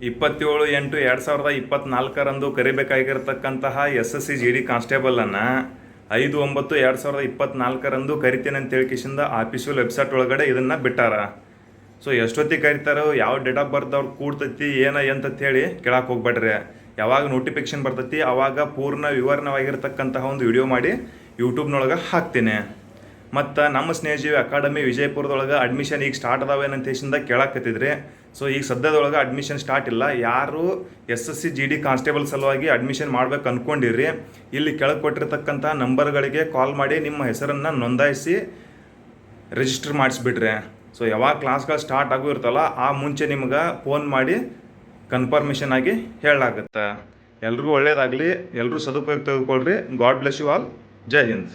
ಇಪ್ಪತ್ತೇಳು ಎಂಟು ಎರಡು ಸಾವಿರದ ಇಪ್ಪತ್ನಾಲ್ಕರಂದು ಕರಿಬೇಕಾಗಿರ್ತಕ್ಕಂತಹ S S C G D ಕಾನ್ಸ್ಟೇಬಲನ್ನು ಐದು ಒಂಬತ್ತು ಎರಡು ಸಾವಿರದ ಇಪ್ಪತ್ನಾಲ್ಕರಂದು ಕರಿತೇನೆ ಅಂತ ಹೇಳಿಕಿಸಿಂದ ಆಫೀಸಿಯಲ್ ವೆಬ್ಸೈಟ್ ಒಳಗಡೆ ಇದನ್ನು ಬಿಟ್ಟಾರ. ಸೊ ಎಷ್ಟೊತ್ತಿಗೆ ಕರಿತಾರೋ, ಯಾವ ಡೇಟ್ ಆಫ್ ಬರ್ತ್ ಅವ್ರು ಕೂಡ್ತೈತಿ, ಏನ ಅಂತೇಳಿ ಕೇಳಕ್ಕೆ ಹೋಗ್ಬೇಡ್ರಿ. ಯಾವಾಗ ನೋಟಿಫಿಕೇಶನ್ ಬರ್ತೈತಿ ಆವಾಗ ಪೂರ್ಣ ವಿವರಣವಾಗಿರ್ತಕ್ಕಂತಹ ಒಂದು ವಿಡಿಯೋ ಮಾಡಿ ಯೂಟ್ಯೂಬ್ನೊಳಗೆ ಹಾಕ್ತೀನಿ. ಮತ್ತು ನಮ್ಮ ಸ್ನೇಹಜೀವಿ ಅಕಾಡೆಮಿ ವಿಜಯಪುರದೊಳಗೆ ಅಡ್ಮಿಷನ್ ಈಗ ಸ್ಟಾರ್ಟ್ ಅದಾವೇನಂತ ಹೇಸಿಂದ ಕೇಳಾಕತ್ತಿದ್ರಿ. ಸೊ ಈಗ ಸದ್ಯದೊಳಗೆ ಅಡ್ಮಿಷನ್ ಸ್ಟಾರ್ಟ್ ಇಲ್ಲ. ಯಾರು S S C G D constable ಸಲುವಾಗಿ ಅಡ್ಮಿಷನ್ ಮಾಡ್ಬೇಕು ಅಂದ್ಕೊಂಡಿರಿ ಇಲ್ಲಿ ಕೆಳಗೆ ಕೊಟ್ಟಿರ್ತಕ್ಕಂಥ ನಂಬರ್ಗಳಿಗೆ ಕಾಲ್ ಮಾಡಿ ನಿಮ್ಮ ಹೆಸರನ್ನು ನೋಂದಾಯಿಸಿ ರಿಜಿಸ್ಟರ್ ಮಾಡಿಸ್ಬಿಡ್ರಿ. ಸೊ ಯಾವಾಗ ಕ್ಲಾಸ್ಗಳು ಸ್ಟಾರ್ಟ್ ಆಗೋ ಇರ್ತಲ್ಲ ಆ ಮುಂಚೆ ನಿಮ್ಗೆ ಫೋನ್ ಮಾಡಿ ಕನ್ಫರ್ಮೇಷನ್ ಆಗಿ ಹೇಳಲಾಗುತ್ತೆ. ಎಲ್ರಿಗೂ ಒಳ್ಳೇದಾಗಲಿ. ಎಲ್ಲರೂ ಸದುಪಯೋಗ ತೆಗೆದುಕೊಳ್ಳ್ರಿ God bless you all Jai Hind